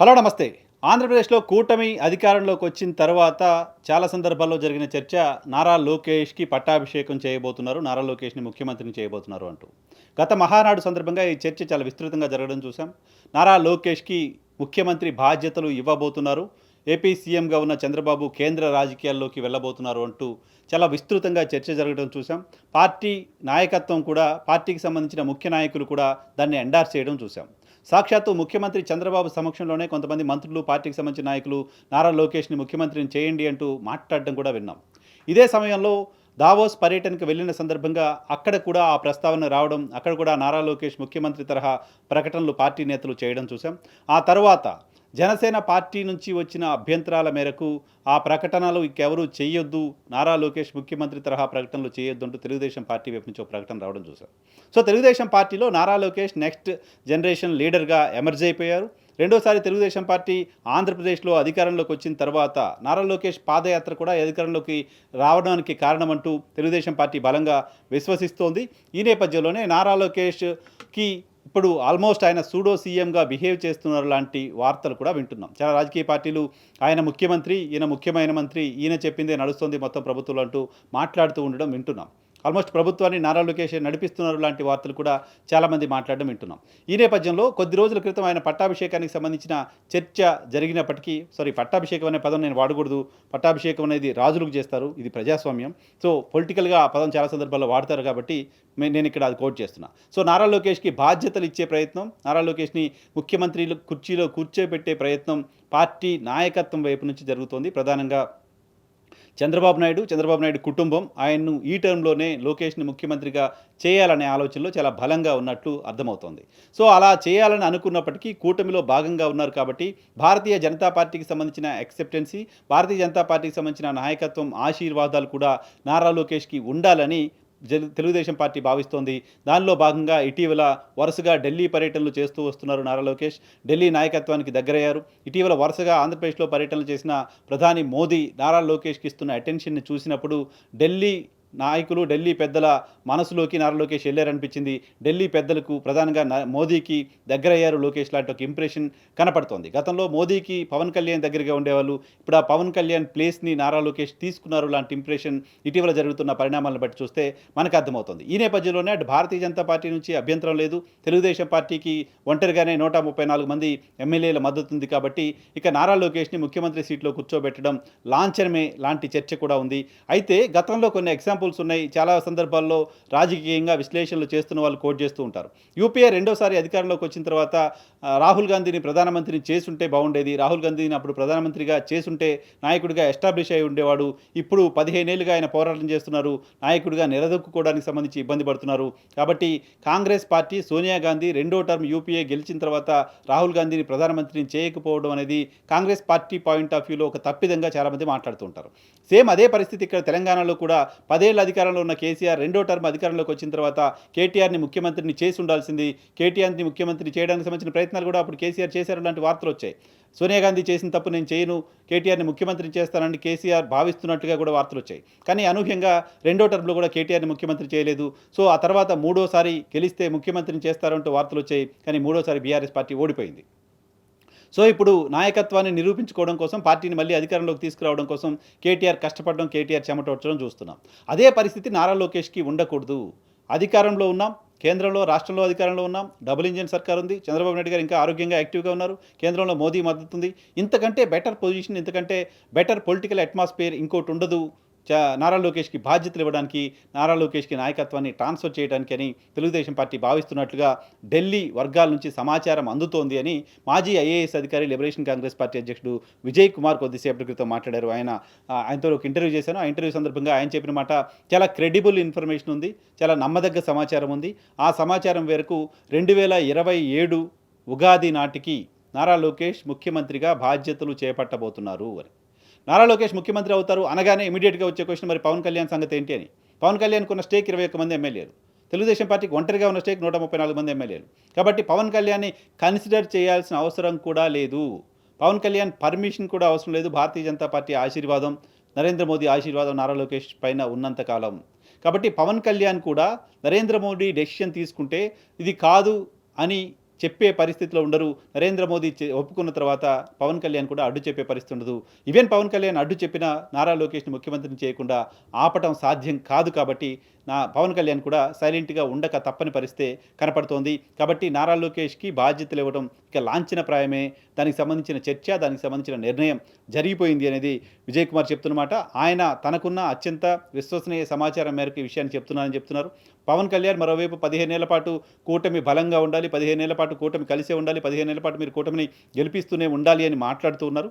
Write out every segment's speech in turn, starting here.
Hello నమస్తే. ఆంధ్రప్రదేశ్లో కూటమి అధికారంలోకి వచ్చిన తర్వాత చాలా సందర్భాల్లో జరిగిన చర్చ నారా లోకేష్కి పట్టాభిషేకం చేయబోతున్నారు నారా లోకేష్ని ముఖ్యమంత్రిని చేయబోతున్నారు అంటూ. గత మహానాడు సందర్భంగా ఈ చర్చ చాలా విస్తృతంగా జరగడం చూసాం నారా లోకేష్కి ముఖ్యమంత్రి బాధ్యతలు ఇవ్వబోతున్నారు. ఏపీ సీఎంగా ఉన్న చంద్రబాబు కేంద్ర రాజకీయాల్లోకి వెళ్ళబోతున్నారు అంటూ చాలా విస్తృతంగా చర్చ జరగడం చూసాం పార్టీ నాయకత్వం కూడా పార్టీకి సంబంధించిన ముఖ్య నాయకులు కూడా దాన్ని ఎండార్స్ చేయడం చూసాం సాక్షాత్తు ముఖ్యమంత్రి చంద్రబాబు సమక్షంలోనే కొంతమంది మంత్రులు పార్టీకి సంబంధించిన నాయకులు నారా లోకేష్ని ముఖ్యమంత్రిని చేయండి అంటూ మాట్లాడడం కూడా విన్నాం. ఇదే సమయంలో దావోస్ పర్యటనకు వెళ్ళిన సందర్భంగా అక్కడ కూడా ఆ ప్రస్తావన రావడం అక్కడ కూడా నారా లోకేష్ ముఖ్యమంత్రి తరహా ప్రకటనలు పార్టీ నేతలు చేయడం చూసాం ఆ తర్వాత జనసేన పార్టీ నుంచి వచ్చిన అభ్యంతరాల మేరకు ఆ ప్రకటనలు ఇంకెవరూ చేయొద్దు నారా లోకేష్ ముఖ్యమంత్రి తరహా ప్రకటనలు చేయొద్దు అంటూ తెలుగుదేశం పార్టీ వైపు నుంచి ఒక ప్రకటన రావడం చూశాం. సో తెలుగుదేశం పార్టీలో నారా లోకేష్ నెక్స్ట్ జనరేషన్ లీడర్గా ఎమర్జ్ అయిపోయారు. రెండోసారి తెలుగుదేశం పార్టీ ఆంధ్రప్రదేశ్లో అధికారంలోకి వచ్చిన తర్వాత నారా లోకేష్ పాదయాత్ర కూడా అధికారంలోకి రావడానికి కారణమంటూ తెలుగుదేశం పార్టీ బలంగా విశ్వసిస్తోంది. ఈ నేపథ్యంలోనే నారా లోకేష్కి ఇప్పుడు ఆల్మోస్ట్ ఆయన సూడో సీఎంగా బిహేవ్ చేస్తున్నారు లాంటి వార్తలు కూడా వింటున్నాం. చాలా రాజకీయ పార్టీలు ఆయన ముఖ్యమంత్రి ఈయన ముఖ్యమైన మంత్రి ఈయన చెప్పిందే నడుస్తుంది మొత్తం ప్రభుత్వం అంటూ మాట్లాడుతూ ఉండడం వింటున్నాం. ఆల్మోస్ట్ ప్రభుత్వాన్ని నారా లోకేష్ నడిపిస్తున్నారు లాంటి వార్తలు కూడా చాలామంది మాట్లాడడం వింటున్నాం. ఈ నేపథ్యంలో కొద్ది రోజుల క్రితం ఆయన పట్టాభిషేకానికి సంబంధించిన చర్చ జరిగినప్పటికీ సారీ పట్టాభిషేకం అనే పదం నేను వాడకూడదు. పట్టాభిషేకం అనేది రాజులకు చేస్తారు. ఇది ప్రజాస్వామ్యం. సో పొలిటికల్గా ఆ పదం చాలా సందర్భాల్లో వాడతారు కాబట్టి నేను ఇక్కడ అది కోట్ చేస్తున్నా. సో నారా లోకేష్కి బాధ్యతలు ఇచ్చే ప్రయత్నం నారా లోకేష్ని ముఖ్యమంత్రి కుర్చీలో కూర్చోబెట్టే ప్రయత్నం పార్టీ నాయకత్వం వైపు నుంచి జరుగుతోంది. ప్రధానంగా చంద్రబాబు నాయుడు చంద్రబాబు నాయుడు కుటుంబం ఆయన్ను ఈ టర్మ్లోనే లోకేష్ని ముఖ్యమంత్రిగా చేయాలనే ఆలోచనలో చాలా బలంగా ఉన్నట్లు అర్థమవుతోంది. సో అలా చేయాలని అనుకున్నప్పటికీ కూటమిలో భాగంగా ఉన్నారు కాబట్టి భారతీయ జనతా పార్టీకి సంబంధించిన ఎక్సెప్టెన్సీ భారతీయ జనతా పార్టీకి సంబంధించిన నాయకత్వం ఆశీర్వాదాలు కూడా నారా లోకేష్కి ఉండాలని తెలుగుదేశం పార్టీ భావిస్తోంది. దానిలో భాగంగా ఇటీవల వరుసగా ఢిల్లీ పర్యటనలు చేస్తూ వస్తున్నారు నారా లోకేష్. ఢిల్లీ నాయకత్వానికి దగ్గరయ్యారు. ఇటీవల వరుసగా ఆంధ్రప్రదేశ్లో పర్యటనలు చేసిన ప్రధాని మోదీ నారా లోకేష్కి ఇస్తున్న అటెన్షన్ని చూసినప్పుడు ఢిల్లీ నాయకులు ఢిల్లీ పెద్దల మనసులోకి నారా లోకేష్ వెళ్ళారనిపించింది. ఢిల్లీ పెద్దలకు ప్రధానంగా న- మోదీకి దగ్గరయ్యారు లోకేష్ లాంటి ఒక ఇంప్రెషన్ కనపడుతోంది. గతంలో మోదీకి పవన్ కళ్యాణ్ దగ్గరగా ఉండేవాళ్ళు. ఇప్పుడు ఆ పవన్ కళ్యాణ్ ప్లేస్ని నారా లోకేష్ తీసుకున్నారు లాంటి ఇంప్రెషన్ ఇటీవల జరుగుతున్న పరిణామాలను బట్టి చూస్తే మనకు అర్థమవుతుంది. ఈ నేపథ్యంలోనే అటు భారతీయ జనతా పార్టీ నుంచి అభ్యంతరం లేదు. తెలుగుదేశం పార్టీకి ఒంటరిగానే నూట ముప్పై నాలుగు మంది ఎమ్మెల్యేల మద్దతు ఉంది కాబట్టి ఇక నారా లోకేష్ని ముఖ్యమంత్రి సీట్లో కూర్చోబెట్టడం లాంఛనమే లాంటి చర్చ కూడా ఉంది. అయితే గతంలో కొన్ని ఎగ్జాంపుల్స్ ఉన్నాయి. చాలా సందర్భాల్లో రాజకీయంగా విశ్లేషణలు చేస్తున్న వాళ్ళు కోట్ చేస్తూ ఉంటారు. యూపీఏ రెండోసారి అధికారంలోకి వచ్చిన తర్వాత రాహుల్ గాంధీని ప్రధానమంత్రిని చేసుంటే బాగుండేది. రాహుల్ గాంధీని అప్పుడు ప్రధానమంత్రిగా చేసుంటే నాయకుడిగా ఎస్టాబ్లిష్ అయి ఉండేవాడు. ఇప్పుడు పదిహేనేళ్ళుగా ఆయన పోరాటం చేస్తున్నారు. నాయకుడిగా నిలదొక్కుకోవడానికి సంబంధించి ఇబ్బంది పడుతున్నారు. కాబట్టి కాంగ్రెస్ పార్టీ సోనియా గాంధీ రెండో టర్మ్ యూపీఏ గెలిచిన తర్వాత రాహుల్ గాంధీని ప్రధానమంత్రిని చేయకపోవడం అనేది కాంగ్రెస్ పార్టీ పాయింట్ ఆఫ్ వ్యూలో ఒక తప్పిదంగా చాలామంది మాట్లాడుతుంటారు సేమ్ అదే పరిస్థితి ఇక్కడ తెలంగాణలో కూడా పదేళ్ళ అధికారంలో ఉన్న కేసీఆర్ రెండో టర్మ్ అధికారంలోకి వచ్చిన తర్వాత కేటీఆర్ని ముఖ్యమంత్రిని చేసి ఉండాల్సింది కేటీఆర్ని ముఖ్యమంత్రి చేయడానికి సంబంధించిన ప్రయత్నాలు కూడా అప్పుడు కేసీఆర్ చేశారు లాంటి వార్తలు వచ్చాయి. సోనియా గాంధీ చేసిన తప్పు నేను చేయను కేటీఆర్ని ముఖ్యమంత్రి చేస్తానని కేసీఆర్ భావిస్తున్నట్టుగా కూడా వార్తలు వచ్చాయి. కానీ అనూహ్యంగా రెండో టర్మ్లో కూడా కేటీఆర్ని ముఖ్యమంత్రి చేయలేదు. సో ఆ తర్వాత మూడోసారి గెలిస్తే ముఖ్యమంత్రిని చేస్తారంటూ వార్తలు వచ్చాయి. కానీ మూడోసారి బీఆర్ఎస్ పార్టీ ఓడిపోయింది. సో ఇప్పుడు నాయకత్వాన్ని నిరూపించుకోవడం కోసం పార్టీని మళ్ళీ అధికారంలోకి తీసుకురావడం కోసం కేటీఆర్ కష్టపడడం కేటీఆర్ చెమటొచ్చడం చూస్తున్నాం. అదే పరిస్థితి నారా లోకేష్కి ఉండకూడదు. అధికారంలో ఉన్నాం కేంద్రంలో రాష్ట్రంలో అధికారంలో ఉన్నాం డబుల్ ఇంజిన్ సర్కార్ ఉంది చంద్రబాబు నాయుడు గారు ఇంకా ఆరోగ్యంగా యాక్టివ్గా ఉన్నారు కేంద్రంలో మోదీ మద్దతు ఉంది. ఇంతకంటే బెటర్ పొజిషన్ ఇంతకంటే బెటర్ పొలిటికల్ అట్మాస్ఫియర్ ఇంకోటి ఉండదు. నారా లోకేష్కి బాధ్యతలు ఇవ్వడానికి నారా లోకేష్కి నాయకత్వాన్ని ట్రాన్స్ఫర్ చేయడానికి అని తెలుగుదేశం పార్టీ భావిస్తున్నట్లుగా ఢిల్లీ వర్గాల నుంచి సమాచారం అందుతోంది అని మాజీ ఐఏఎస్ అధికారి లిబరేషన్ కాంగ్రెస్ పార్టీ అధ్యక్షుడు విజయ్ కుమార్ కొద్దిసేపటి క్రితం మాట్లాడారు. ఆయన ఆయనతో ఒక ఇంటర్వ్యూ చేశాను. ఆ ఇంటర్వ్యూ సందర్భంగా ఆయన చెప్పిన మాట చాలా క్రెడిబుల్ ఇన్ఫర్మేషన్ ఉంది చాలా నమ్మదగ్గ సమాచారం ఉంది. ఆ సమాచారం మేరకు రెండు వేల ఇరవై ఏడు ఉగాది నాటికి నారా లోకేష్ ముఖ్యమంత్రిగా బాధ్యతలు చేపట్టబోతున్నారు అని. నారా లోకేష్ ముఖ్యమంత్రి అవుతారు అనగానే ఇమీడియట్గా వచ్చే క్వశ్చన్ మరి పవన్ కళ్యాణ్ సంగతి ఏంటి అని. పవన్ కళ్యాణ్ ఉన్న స్టేక్ ఇరవై ఒక్క మంది ఎమ్మెల్యేలు. తెలుగుదేశం పార్టీకి ఒంటరిగా ఉన్న స్టేక్ నూట ముప్పై నాలుగు మంది ఎమ్మెల్యేలు. కాబట్టి పవన్ కళ్యాణ్ని కన్సిడర్ చేయాల్సిన అవసరం కూడా లేదు. పవన్ కళ్యాణ్ పర్మిషన్ కూడా అవసరం లేదు. భారతీయ జనతా పార్టీ ఆశీర్వాదం నరేంద్ర మోదీ ఆశీర్వాదం నారా లోకేష్ పైన ఉన్నంతకాలం కాబట్టి పవన్ కళ్యాణ్ కూడా నరేంద్ర మోడీ డెసిషన్ తీసుకుంటే ఇది కాదు అని చెప్పే పరిస్థితిలో ఉండరు. నరేంద్ర మోదీ ఒప్పుకున్న తర్వాత పవన్ కళ్యాణ్ కూడా అడ్డు చెప్పే పరిస్థితి ఉండదు. ఈవెన్ పవన్ కళ్యాణ్ అడ్డు చెప్పినా నారా లోకేష్ని ముఖ్యమంత్రిని చేయకుండా ఆపటం సాధ్యం కాదు కాబట్టి నా పవన్ కళ్యాణ్ కూడా సైలెంట్గా ఉండక తప్పని పరిస్థితే కనపడుతోంది. కాబట్టి నారా లోకేష్కి బాధ్యతలు ఇవ్వడం ఇక లాంఛన ప్రాయమే దానికి సంబంధించిన చర్చ దానికి సంబంధించిన నిర్ణయం జరిగిపోయింది అనేది విజయ్ కుమార్ చెప్తున్నమాట. ఆయన తనకున్న అత్యంత విశ్వసనీయ సమాచారం మేరకు ఈ విషయాన్ని చెప్తున్నారని చెప్తున్నారు. పవన్ కళ్యాణ్ మరోవైపు పదిహేనేళ్ళ పాటు కూటమి బలంగా ఉండాలి పదిహేనేళ్ళ పాటు కూటమి కలిసే ఉండాలి పదిహేనేళ్ళ పాటు మీరు కూటమిని గెలిపిస్తూనే ఉండాలి అని మాట్లాడుతూ ఉన్నారు.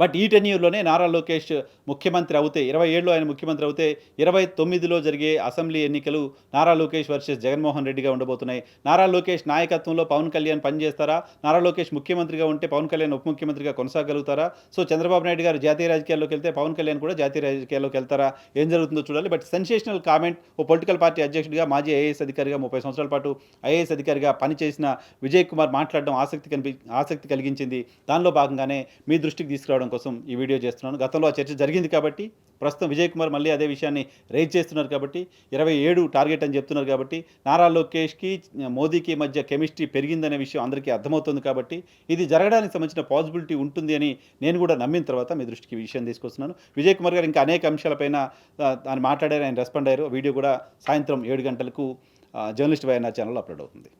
బట్ ఈ టెన్యూర్లోనే నారా లోకేష్ ముఖ్యమంత్రి అవుతే ఇరవై ఏడులో ఆయన ముఖ్యమంత్రి అవుతే ఇరవై తొమ్మిదిలో జరిగే అసెంబ్లీ ఎన్నికలు నారా లోకేష్ వర్సెస్ జగన్మోహన్ రెడ్డిగా ఉండబోతున్నాయి. నారా లోకేష్ నాయకత్వంలో పవన్ కళ్యాణ్ పనిచేస్తారా? నారా లోకేష్ ముఖ్యమంత్రిగా ఉంటే పవన్ కళ్యాణ్ ఉప ముఖ్యమంత్రిగా కొనసాగలుగుతారా? సో చంద్రబాబు నాయుడు గారు జాతీయ రాజకీయాల్లోకి వెళ్తే పవన్ కళ్యాణ్ కూడా జాతీయ రాజకీయాల్లోకి వెళ్తారా? ఏం జరుగుతుందో చూడాలి. బట్ సెన్సేషనల్ కామెంట్ ఓ పొలిటికల్ పార్టీ అధ్యక్షుడిగా మాజీ ఐఏఎస్ అధికారిగా ముప్పై సంవత్సరాల పాటు ఐఏఎస్ అధికారిగా పనిచేసిన విజయ్ కుమార్ మాట్లాడడం ఆసక్తి కనిపి ఆసక్తి కలిగించింది. దానిలో భాగంగానే మీ దృష్టికి తీసుకురావడం కోసం ఈ వీడియో చేస్తున్నాను. గతంలో ఆ చర్చ జరిగింది కాబట్టి ప్రస్తుతం విజయ్ కుమార్ మళ్ళీ అదే విషయాన్ని రైజ్ చేస్తున్నారు కాబట్టి ఇరవై ఏడు టార్గెట్ అని చెప్తున్నారు కాబట్టి నారా లోకేష్కి మోదీకి మధ్య కెమిస్ట్రీ పెరిగిందనే విషయం అందరికీ అర్థమవుతుంది కాబట్టి ఇది జరగడానికి సంబంధించిన పాసిబిలిటీ ఉంటుంది అని నేను కూడా నమ్మిన తర్వాత మీ దృష్టికి విషయం తీసుకొస్తున్నాను. విజయ్ కుమార్ గారు ఇంకా అనేక అంశాలపైన ఆ, ఆయన మాట్లాడారు ఆయన రెస్పాండ్ అయ్యారు. వీడియో కూడా సాయంత్రం ఏడు గంటలకు జర్నలిస్ట్ వైఎన్ఆర్ ఛానల్లో అప్లోడ్ అవుతుంది.